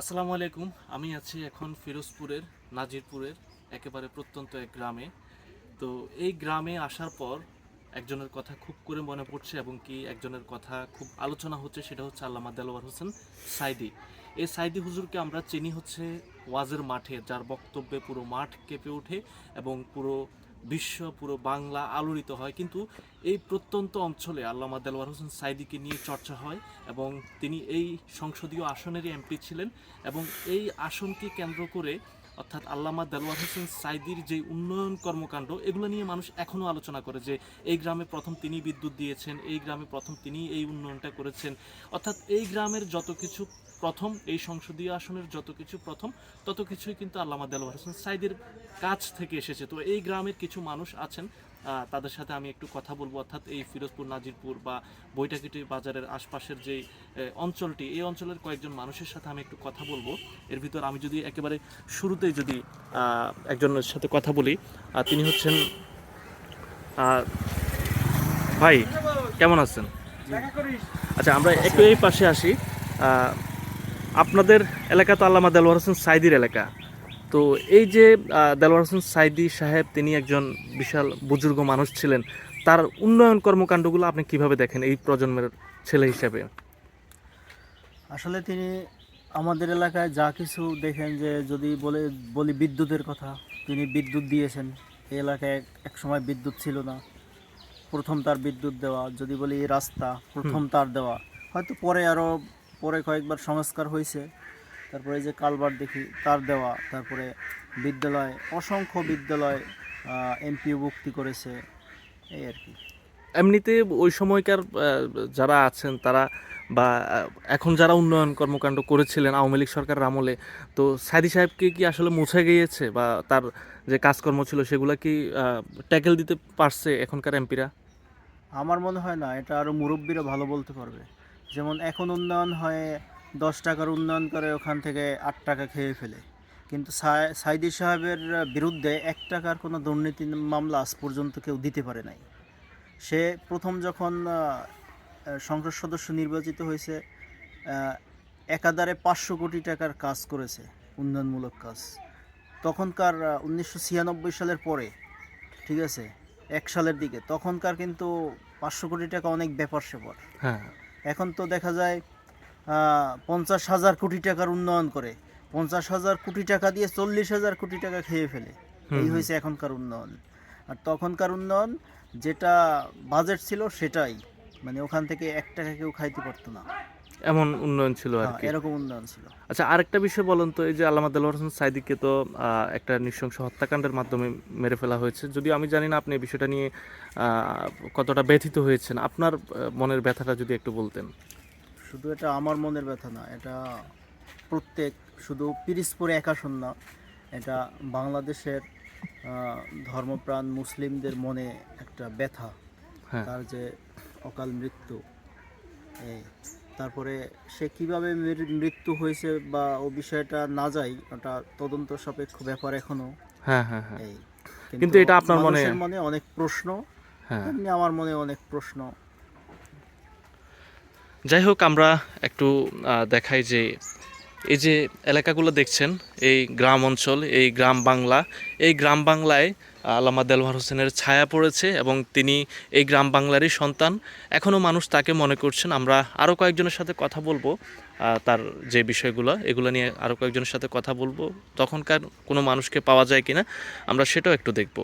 আসসালামু আলাইকুম, আমি আছি এখন ফিরোজপুরের, নাজিরপুরের, একেবারে প্রত্যন্ত এক গ্রামে। তো এই গ্রামে আসার পর একজনের কথা খুব করে মনে পড়ছে এবং কি একজনের কথা খুব আলোচনা হচ্ছে, সেটা হচ্ছে আল্লামা দেলোয়ার হোসেন সাইদি। এই সাইদি হুজুরকে আমরা চিনি হচ্ছে ওয়াজের মাঠে, যার বক্তব্যে পুরো মাঠ কেঁপে ওঠে এবং পুরো বিশ্ব, পুরো বাংলা আলোড়িত হয়। কিন্তু এই প্রত্যন্ত অঞ্চলে আল্লামা দেলওয়ার হোসেন সাইদিকে নিয়ে চর্চা হয় এবং তিনি এই সংসদীয় আসনেরই এমপি ছিলেন এবং এই আসনকে কেন্দ্র করে অর্থাৎ আল্লামা দেলোয়ার হোসেন সাইদির যে উন্নয়ন কর্মকাণ্ড, এগুলো নিয়ে মানুষ এখনও আলোচনা করে যে এই গ্রামে প্রথম তিনি বিদ্যুৎ দিয়েছেন, এই গ্রামে প্রথম তিনি এই উন্নয়নটা করেছেন। অর্থাৎ এই গ্রামের যত কিছু প্রথম, এই সংসদীয় আসনের যত কিছু প্রথম, তত কিছুই কিন্তু আল্লামা দেলোয়ার হোসেন সাইদের কাছ থেকে এসেছে। তো এই গ্রামের কিছু মানুষ আছেন তাদের সাথে আমি একটু কথা বলব। অর্থাৎ এই ফিরোজপুর, নাজিরপুর বা বৈটাকিটি বাজারের আশপাশের যে অঞ্চলটি, এই অঞ্চলের কয়েকজন মানুষের সাথে আমি একটু কথা বলব। এর ভিতর আমি যদি একেবারে শুরুতেই যদি একজনের সাথে কথা বলি তিনি হচ্ছেন ভাই, কেমন আছেন? আচ্ছা আমরা একটু এই পাশে আসি। আপনাদের এলাকা তো আল্লামা দেলোয়ার হোসেন সাইদির এলাকা। তো এই যে আহ, দেলোয়ার হোসেন সাইদি সাহেব তিনি একজন বিশাল বুজুর্গ মানুষ ছিলেন তার উন্নয়ন কর্মকাণ্ডগুলো আপনি কীভাবে দেখেন এই প্রজন্মের ছেলে হিসেবে? আসলে তিনি আমাদের এলাকায় যা কিছু দেখেন যে যদি বলে বলি বিদ্যুতের কথা তিনি বিদ্যুৎ দিয়েছেন। এই এলাকায় এক সময় বিদ্যুৎ ছিল না। প্রথম তার বিদ্যুৎ দেওয়া যদি বলি রাস্তা প্রথম তার দেওয়া। হয়তো পরে আরও পরে কয়েকবার সংস্কার হয়েছে। তারপরে যে কালবার দেখি তার দেওয়া তারপরে বিদ্যালয় অসংখ্য বিদ্যালয় এমপিও ভুক্তি করেছে এই আর কি। এমনিতে ওই সময়কার যারা আছেন তারা বা এখন যারা উন্নয়ন কর্মকাণ্ড করেছিলেন আওয়ামী লীগ সরকারের আমলে তো সাইদি সাহেবকে কি আসলে মুছে গিয়েছে বা তার যে কাজকর্ম ছিল সেগুলো কি ট্যাকেল দিতে পারছে এখনকার এমপিরা আমার মনে হয় না এটা আরও মুরব্বীরা ভালো বলতে পারবে। যেমন এখন উন্নয়ন হয় দশ টাকার উন্নয়ন করে ওখান থেকে আট টাকা খেয়ে ফেলে। কিন্তু সাই- সাইদি সাহেবের বিরুদ্ধে এক টাকার কোনো দুর্নীতি মামলা আজ পর্যন্ত কেউ দিতে পারে নাই। সে প্রথম যখন সংসদ সদস্য নির্বাচিত হয়েছে একাধারে পাঁচশো কোটি টাকার কাজ করেছে উন্নয়নমূলক কাজ। তখনকার উনিশশো ছিয়ানব্বই সালের পরে ঠিক আছে এক সালের দিকে তখনকার কিন্তু পাঁচশো কোটি টাকা অনেক ব্যাপার স্যাপার হ্যাঁ। এখন তো দেখা যায় পঞ্চাশ হাজার কোটি টাকার উন্নয়ন করে। পঞ্চাশ হাজার কোটি টাকা দিয়ে চল্লিশ হাজার কোটি টাকা খেয়ে ফেলে। এই হয়েছে এখনকার উন্নয়ন। আর তখনকার উন্নয়ন যেটা বাজেট ছিল সেটাই। মানে ওখান থেকে এক টাকা কেউ খাইতে পারতো না। এমন উন্নয়ন ছিল আর হ্যাঁ, কি। এরকম উন্নয়ন ছিল। আচ্ছা আরেকটা বিষয় বলুন তো এই যে আল্লামা দেলোয়ার হোসেন সাইদিকে তো একটা নৃশংস হত্যাকাণ্ডের মাধ্যমে মেরে ফেলা হয়েছে। যদিও আমি জানি না আপনি এই বিষয়টা নিয়ে আহ, কতটা ব্যথিত হয়েছেন। আপনার মনের ব্যথাটা যদি একটু বলতেন। শুধু এটা আমার মনের ব্যথা না এটা প্রত্যেক শুধু পিরিজপুরে একাশন না এটা বাংলাদেশের ধর্মপ্রাণ মুসলিমদের মনে একটা ব্যথা। হ্যাঁ। তার যে অকাল মৃত্যু এই তারপরে সে কীভাবে মৃত্যু হয়েছে বা ও বিষয়টা না যাই ওটা তদন্ত সাপেক্ষ ব্যাপার এখনও। হ্যাঁ হ্যাঁ হ্যাঁ। এই কিন্তু এটা আপনার মনে- মনে অনেক প্রশ্ন হ্যাঁ। এমনি আমার মনে অনেক প্রশ্ন। যাই হোক আমরা একটু দেখাই যে এই যে এলাকাগুলো দেখছেন, এই গ্রাম অঞ্চল, এই গ্রাম বাংলা, এই গ্রাম বাংলায় আল্লামা দেলওয়ার হোসেনের ছায়া পড়েছে এবং তিনি এই গ্রাম বাংলারই সন্তান। এখনও মানুষ তাকে মনে করছেন। আমরা আরও কয়েকজনের সাথে কথা বলব তার যে বিষয়গুলো, এগুলো নিয়ে আরও কয়েকজনের সাথে কথা বলব। তখনকার কোনো মানুষকে পাওয়া যায় কিনা, আমরা সেটাও একটু দেখব।